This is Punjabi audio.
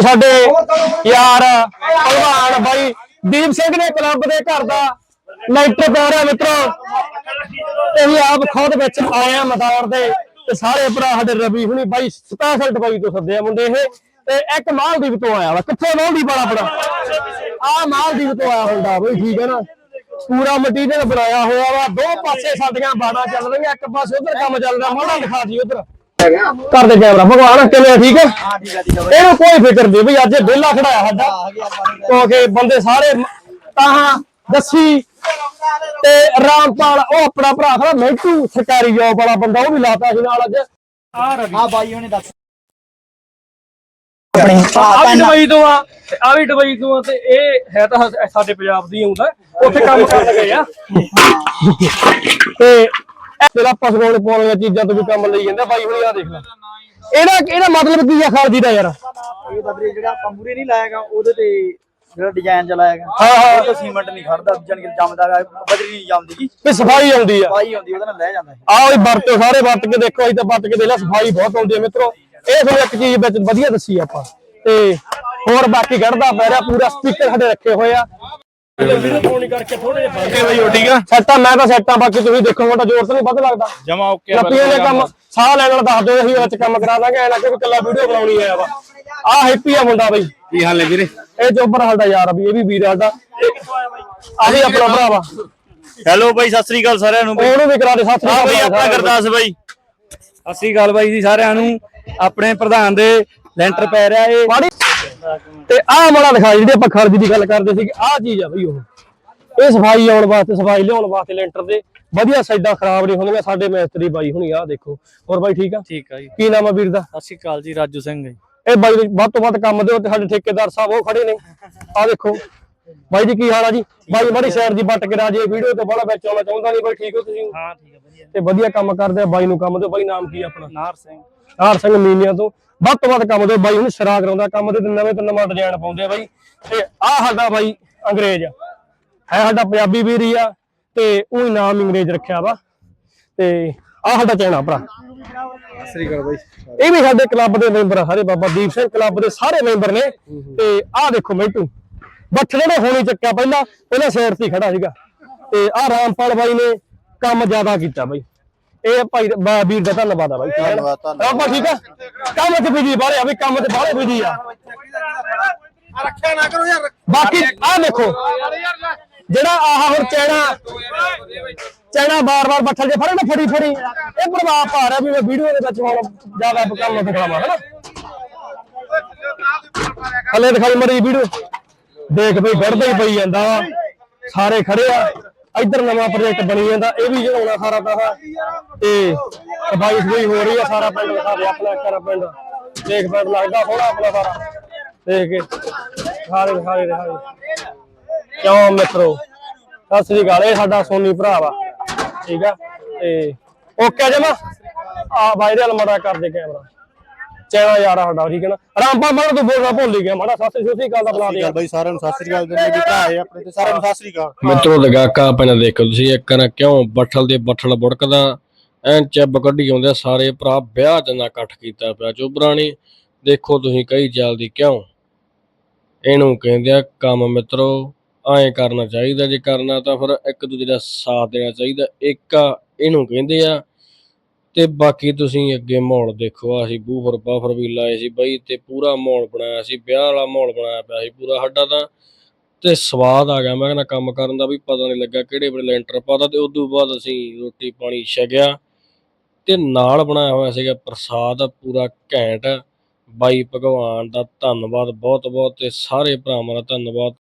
ਬਾਈ ਸਾਡੇ ਯਾਰ ਭਲਵਾਨ ਬਾਈ ਦੀਪ ਸਿੰਘ ਨੇ ਕਲੱਬ ਦੇ ਘਰ ਦਾ ਲੈਂਟਰ ਪਾ ਰਿਹਾ ਮਿੱਤਰੋ। ਤੇ ਆਪ ਖੁਦ ਵਿੱਚ ਆਏ ਆ ਦੇ ਤੇ ਸਾਰੇ ਭਰਾ ਸਾਡੇ ਰਵੀ ਹੁਣੀ ਬਾਈ ਸਪੈਸ਼ਲ ਦਵਾਈ ਤੋਂ ਸੱਦੇ ਆ ਮੁੰਡੇ ਇਹ। ਤੇ ਇੱਕ ਮਾਲਦੀਪ ਤੋਂ ਆਇਆ ਵਾ। ਕਿੱਥੇ ਮਾਲਦੀਪ ਵਾਲਾ ਆਪਣਾ ਆ ਮਾਲਦੀਪ ਤੋਂ ਆਇਆ ਹੁੰਦਾ ਬਈ, ਠੀਕ ਹੈ ਨਾ? ਪੂਰਾ ਮਟੀਰੀਅਲ ਬਣਾਇਆ ਹੋਇਆ ਵਾ। ਦੋ ਪਾਸੇ ਸਾਡੀਆਂ ਬਾੜਾਂ ਚੱਲ ਰਹੀਆਂ, ਇੱਕ ਪਾਸੇ ਉਧਰ ਕੰਮ ਚੱਲ ਰਿਹਾ। ਮਾੜਾ ਦਿਖਾ ਜੀ ਉਧਰ। ਕਰ ਦੇ ਕੈਮਰਾ ਭਗਵਾਨ ਕਿਵੇਂ ਆ, ਠੀਕ ਹੈ? ਹਾਂ ਠੀਕ ਆ ਠੀਕ ਆ ਇਹਨੂੰ ਕੋਈ ਫਿਕਰ ਨਹੀਂ ਬਈ ਅੱਜ ਇਹ ਵਿਹਲਾ ਖੜਾਇਆ ਸਾਡਾ। ਆ ਗਿਆ ਆਪਾਂ ਨੂੰ ਕਿਉਂਕਿ ਬੰਦੇ ਸਾਰੇ ਤਾਹਾਂ ਦੱਸੀ ਤੇ ਰਾਮਪਾਲ ਉਹ ਆਪਣਾ ਭਰਾ ਖੜਾ ਮੈਂਟੂ ਸਰਕਾਰੀ ਜੋਬ ਵਾਲਾ ਬੰਦਾ ਉਹ ਵੀ ਲਾਤਾ ਸੀ ਨਾਲ ਅੱਜ। ਹਾਂ ਬਾਈ ਉਹਨੇ ਦੱਸ। ਆਪਣੀ ਆ ਵੀ ਦੁਬਈ ਤੋਂ ਆ ਤੇ ਆ ਵੀ ਦੁਬਈ ਤੋਂ ਆ ਤੇ ਇਹ ਹੈ ਤਾਂ ਸਾ- ਸਾਡੇ ਪੰਜਾਬ ਦੀ ਆਉਂਦਾ ਉੱਥੇ ਕੰਮ ਕਰਨ ਗਏ ਆ। ਤੇ ਤੇਰਾ ਪਸਗੋਲ ਪਾਉਣ ਵਾਲੀਆਂ ਚੀਜ਼ਾਂ ਤੋਂ ਵੀ ਕੰਮ ਲਈ ਜਾਂਦਾ ਬਾਈ ਹੁਣੀ ਆ ਦੇਖ ਲੈ। ਇਹਦਾ ਇਹਦਾ ਮਤਲਬ ਕੀ ਆ ਖਾਲਜੀ ਦਾ ਯਾਰ? ਇਹ ਵੀਰੇ ਜਿਹੜਾ ਆਪਾਂ ਮੂਰੇ ਨਹੀਂ ਲਾਇਆਗਾ ਉਹਦੇ ਤੇ ਜਿਹੜਾ ਡਿਜ਼ਾਈਨ ਚਲਾਇਆਗਾ। ਹਾਂ, ਹਾਂ। ਉਹ ਤਾਂ ਸੀਮੈਂਟ ਨਹੀਂ ਖੜਦਾ ਜਾਨ ਕਿ ਜੰਮਦਾ ਗਾ, ਬਜਰੀ ਨਹੀਂ ਜੰਮਦੀ ਜੀ। ਵੀ ਸਫ਼ਾਈ ਆਉਂਦੀ ਆ। ਬਾਈ ਹੁੰਦੀ ਉਹਦੇ ਨਾਲ ਲੈ ਜਾਂਦਾ ਇਹ। ਆਹ ਵੀ ਵਰਤੋ ਸਾਰੇ ਵਰਤ ਕੇ ਦੇਖੋ ਅਸੀਂ ਤਾਂ ਵਰਤ ਕੇ ਦੇਖ ਲਿਆ ਸਫ਼ਾਈ ਬਹੁਤ ਆਉਂਦੀ ਹੈ ਮਿੱਤਰੋ। ਇਹ ਤੁਹਾਨੂੰ ਇੱਕ ਚੀਜ਼ ਵਿੱਚ ਵਧੀਆ ਦੱਸੀ ਆਪਾਂ। ਤੇ ਹੋਰ ਬਾਕੀ ਕੱਢਦਾ ਪੈ ਰਿਹਾ ਪੂਰਾ ਸਪੀਕਰ ਸਾਡੇ ਰੱਖੇ ਹੋਏ ਆ। ਵੀਡੀਓ ਫੋਨ ਕਰਕੇ ਥੋੜੇ ਜਿਹਾ ਓਕੇ ਬਈ ਠੀਕ ਆ? ਸੈੱਟਾਂ ਮੈਂ ਤਾਂ ਸੈੱਟਾਂ ਬਾਕੀ ਤੁਸੀਂ ਦੇਖੋ ਤੁਹਾਡਾ ਜ਼ੋਰ ਤਾਂ ਨਹੀਂ ਵੱਧ ਲੱਗਦਾ। ਜਮਾ ਓਕੇ ਲੱਪੀਆਂ ਦੇ ਕੰਮ ਸਾਹ ਲੈਣ ਵਾਲਾ ਦੱਸ ਦਿਓ ਅਸੀਂ ਵਿੱਚ ਕੰਮ ਕਰਾ ਦਾਂਗੇ ਐ ਲੱਗੇ ਵੀ ਕੱਲਾ ਵੀਡੀਓ ਬਣਾਉਣੀ ਆਇਆ ਵਾ। ਆਹ ਹੈਪੀ ਆ ਮੁੰਡਾ ਬਈ। ਕੀ ਹਾਲ ਹੈ ਵੀਰੇ? ਇਹ ਜੋਬਰ ਸਾਡਾ ਯਾਰ ਆ ਵੀ ਇਹ ਵੀ ਵੀਰ ਆ ਸਾਡਾ ਆਹ ਵੀ ਆਪਣਾ ਭਰਾ ਵਾ। ਹੈਲੋ ਬਾਈ ਸਤਿ ਸ੍ਰੀ ਅਕਾਲ ਸਾਰਿਆਂ ਨੂੰ ਉਹਨੂੰ ਵੀ ਕਰਾ ਦੇ ਬਾਈ ਆਪਣਾ ਗੁਰਦਾਸ ਬਾਈ। ਸਤਿ ਸ੍ਰੀ ਅਕਾਲ ਬਾਈ ਜੀ ਸਾਰਿਆਂ ਨੂੰ। ਆਪਣੇ ਪ੍ਰਧਾਨ ਦੇ ਲੈਂਟਰ ਪੈ ਰਿਹਾ ਇਹ ਮਾੜੀ ਤੇ ਆਹ ਮਾੜਾ ਦਿਖਾ ਜਿਹੜੇ ਆਪਾਂ ਖਰਜੀ ਦੀ ਗੱਲ ਕਰਦੇ ਸੀ ਆਹ ਚੀਜ਼ ਆ ਬਈ ਉਹ। ਇਹ ਸਫ਼ਾਈ ਆਉਣ ਵਾਸਤੇ ਸਫ਼ਾਈ ਲਿਆਉਣ ਵਾਸਤੇ ਲੈਂਟਰ ਦੇ। ਵਧੀਆ ਸਾਈਡਾਂ ਖਰਾਬ ਨਹੀਂ ਹੁੰਦੀਆਂ ਸਾਡੇ ਮੈਸਤਰੀ ਬਾਈ ਹੁਣੀ ਆਹ ਦੇਖੋ। ਹੋਰ ਬਾਈ ਠੀਕ ਆ? ਠੀਕ ਆ ਜੀ। ਕੀ ਨਾਮ ਆ ਵੀਰ ਦਾ? ਸਤਿ ਸ੍ਰੀ ਅਕਾਲ ਜੀ ਰਾਜੂ ਸਿੰਘ ਜੀ। ਇਹ ਬਾਈ ਦੇ ਵੱਧ ਤੋਂ ਵੱਧ ਕੰਮ ਦਿਓ ਤੇ ਸਾਡੇ ਠੇਕੇਦਾਰ ਸਾਹਿਬ ਉਹ ਖੜੇ ਨੇ। ਆਹ ਦੇਖੋ। ਬਾਈ ਜੀ ਕੀ ਹਾਲ ਆ ਜੀ? ਬਾਈ ਮਾੜੀ ਸਾਈਡ ਦੀ ਵੱਟ ਕੇ ਰਾਜੇ ਵੀਡੀਓ ਤੇ ਬੜਾ ਵਿੱਚ ਆਉਣਾ ਚਾਹੁੰਦਾ ਨਹੀਂ ਬਾਈ ਠੀਕ ਹੋ ਤੁਸੀਂ? ਹਾਂ ਠੀਕ ਆ ਵਧੀਆ। ਤੇ ਵਧੀਆ ਕੰਮ ਕਰਦੇ ਆ ਬਾਈ ਨੂੰ ਕੰਮ ਦਿਓ। ਬਾਈ ਨਾਮ ਕੀ ਆਪਣਾ? ਨਾਰ ਸਿੰਘ। ਹਾਰ ਸਿੰਘ ਮੀਨੀਆਂ ਤੋਂ। ਵੱਧ ਤੋਂ ਵੱਧ ਕੰਮ ਦੇ ਬਾਈ ਹੁਣ ਸਿਰਾ ਕਰਾਉਂਦਾ, ਕੰਮ ਦੇ ਨਵੇਂ ਤੋਂ ਨਵਾਂ ਡਿਜ਼ਾਈਨ ਪਾਉਂਦੇ ਆ ਬਾਈ। ਤੇ ਆਹ ਸਾਡਾ ਬਾਈ ਅੰਗਰੇਜ਼ ਆ। ਹੈ ਸਾਡਾ ਪੰਜਾਬੀ ਵੀਰ ਹੀ ਆ, ਤੇ ਉਹ ਨਾਮ ਅੰਗਰੇਜ਼ ਰੱਖਿਆ ਵਾ। ਤੇ ਆਹ ਸਾਡਾ ਚੈਨਾ ਭਰਾ। ਸ੍ਰੀ ਅਕਾਲ ਬਾਈ ਇਹ ਵੀ ਸਾਡੇ ਕਲੱਬ ਦੇ ਮੈਂਬਰ ਆ, ਸਾਰੇ ਬਾਬਾ ਦੀਪ ਸਿੰਘ ਕਲੱਬ ਦੇ ਸਾਰੇ ਮੈਂਬਰ ਨੇ। ਤੇ ਆਹ ਦੇਖੋ ਮੈਟੂ, ਬੱਠਲੇ ਨੇ ਹੋਣੀ ਚੱਕਿਆ ਪਹਿਲਾਂ ਪਹਿਲਾਂ ਸਾਈਡ ਤੇ ਹੀ ਖੜਾ ਸੀਗਾ। ਤੇ ਆਹ ਰਾਮਪਾਲ ਬਾਈ ਨੇ ਕੰਮ ਜ਼ਿਆਦਾ ਕੀਤਾ ਬਾਈ। ਇਹ ਭਾਈ ਬਾ- ਵੀਰ ਦਾ ਧੰਨਵਾਦ ਆ ਬਾਈ। ਧੰਨਵਾਦ, ਧੰਨਵਾਦ। ਠੀਕ ਆ? ਕੰਮ ਤੇ ਬਿਜ਼ੀ ਬਾਹਲੇ ਆ ਵੀ ਕੰਮ ਤੇ ਬਾਹਲੇ ਬਿਜ਼ੀ ਆ। ਰੱਖਿਆ ਨਾ ਕਰੋ ਯਾਰ ਬਾਕੀ ਆਹ ਦੇਖੋ ਜਿਹੜਾ ਆਹ ਹੁਣ ਚੈਣਾ ਚੈਣਾ ਬਾਰ-ਬਾਰ ਬੱਠਲ ਜੇ ਫੜੇ ਨਾ ਫੜੀ ਫੜੀ। ਇਹ ਪ੍ਰਭਾਵ ਪਾ ਰਿਹਾ ਵੀ ਮੈਂ ਵੀਡੀਓ ਦੇ ਵਿੱਚ ਹੁਣ ਜ਼ਿਆਦਾ ਕੰਮ ਦਿਖਾਵਾਂ ਹਨਾ? ਹਲੇ ਦਿਖਾਈ ਮੜੀ ਵੀਡੀਓ। ਦੇਖ ਬਈ ਗੜਦਾ ਹੀ ਪਈ ਜਾਂਦਾ ਵਾ। ਸਾਰੇ ਖੜੇ ਆ। ਇੱਧਰ ਨਵਾਂ ਪ੍ਰੋਜੈਕਟ ਬਣੀ ਜਾਂਦਾ, ਇਹ ਵੀ ਜਣਾਉਣਾ ਸਾਰਾ ਦਾ ਤੇ ਸਫ਼ਾਈ ਸਫ਼ਾਈ ਹੋ ਰਹੀ ਆ ਸਾਰਾ ਪਿੰਡ ਦਿਖਾ ਆਪਣਾ ਕਰ ਪਿੰਡ। ਦੇਖ ਪਿੰਡ ਲੱਗਦਾ ਸੋਹਣਾ ਆਪਣਾ ਸਾਰਾ। ਦੇਖ ਕੇ। ਸਾਰੇ ਦਿਖਾਏ ਦਿਖਾਏ ਕਿਉਂ ਮਿੱਤਰੋ? ਸਤਿ ਸ੍ਰੀ ਅਕਾਲ, ਇਹ ਸਾਡਾ ਸੋਨੀ ਭਰਾ ਵਾ। ਠੀਕ ਆ? ਤੇ ਓਕੇ ਜਮਾ? ਆ ਵਾਇਰਲ ਮੜਾ ਕਰ ਦੇ ਕੈਮਰਾ। ਚੈਨਾ ਯਾਰ ਸਾਡਾ ਠੀਕ ਹੈ ਨਾ? ਰਾਮਪਾ ਮਨ ਤੂੰ ਬੋਲਣਾ ਭੁੱਲ ਹੀ ਗਿਆ ਮਾੜਾ ਸਤਿ ਸ੍ਰੀ ਅਕਾਲ ਦਾ ਬਣਾ ਦੇ ਬਾਈ ਸਾਰਿਆਂ ਨੂੰ ਸਤਿ ਸ੍ਰੀ ਅਕਾਲ ਜਿੰਨੇ ਵੀ ਭਰਾ ਹੈ ਆਪਣੇ ਤੇ ਸਾਰਿਆਂ ਨੂੰ ਸਤਿ ਸ੍ਰੀ ਅਕਾਲ। ਮਿੱਤਰੋ ਲਗਾਕਾ ਪਹਿਲਾਂ ਦੇਖੋ ਤੁਸੀਂ ਇੱਕ ਨਾ ਕਿਉਂ ਬੱਠਲ ਦੇ ਬੱਠਲ ਬੁੜਕਦਾ ਐਨ ਚੱਬ ਕੱਢੀ ਆਉਂਦੇ ਸਾਰੇ ਭਰਾ ਵਿਆਹ ਜਨਾ ਇਕੱਠ ਕੀਤਾ ਪਿਆ। ਚੋਬਰਾਂ ਨੇ ਦੇਖੋ ਤੁਸੀਂ ਕਈ ਚੱਲਦੀ ਕਿਉਂ? ਇਹਨੂੰ ਕਹਿੰਦੇ ਆ ਕੰਮ ਮਿੱਤਰੋ ਐਂ ਕਰਨਾ ਚਾਹੀਦਾ ਜੇ ਕਰਨਾ ਤਾਂ ਫਿਰ ਇੱਕ ਦੂਜੇ ਦਾ ਸਾਥ ਦੇਣਾ ਚਾਹੀਦਾ। ਇੱਕ ਇਹਨੂੰ ਕਹਿੰਦੇ ਆ ਤੇ ਬਾਕੀ ਤੁਸੀਂ ਅੱਗੇ ਮਾਹੌਲ ਦੇਖੋ ਅਸੀਂ ਬੂਫਰ ਬਾਫਰ ਵੀ ਲਾਏ ਸੀ ਬਈ ਤੇ ਪੂਰਾ ਮਾਹੌਲ ਬਣਾਇਆ ਸੀ, ਵਿਆਹ ਵਾਲਾ ਮਾਹੌਲ ਬਣਾਇਆ ਪਿਆ ਸੀ ਪੂਰਾ ਸਾਡਾ ਤਾਂ। ਤੇ ਸਵਾਦ ਆ ਗਿਆ, ਮੈਂ ਕਹਿੰਦਾ ਕੰਮ ਕਰਨ ਦਾ ਵੀ ਪਤਾ ਨਹੀਂ ਲੱਗਾ ਕਿਹੜੇ ਵੇਲੇ ਲੈਂਟਰ ਪਾਤਾ ਤੇ ਤੋਂ ਬਾਅਦ ਅਸੀਂ ਰੋਟੀ ਪਾਣੀ ਛਕਿਆ ਤੇ ਨਾਲ ਬਣਾਇਆ ਹੋਇਆ ਸੀਗਾ ਪ੍ਰਸਾਦ, ਪੂਰਾ ਘੈਂਟ। ਬਾਈ ਭਗਵਾਨ ਦਾ ਧੰਨਵਾਦ ਬਹੁਤ ਬਹੁਤ ਤੇ ਸਾਰੇ ਭਰਾਵਾਂ ਦਾ ਧੰਨਵਾਦ।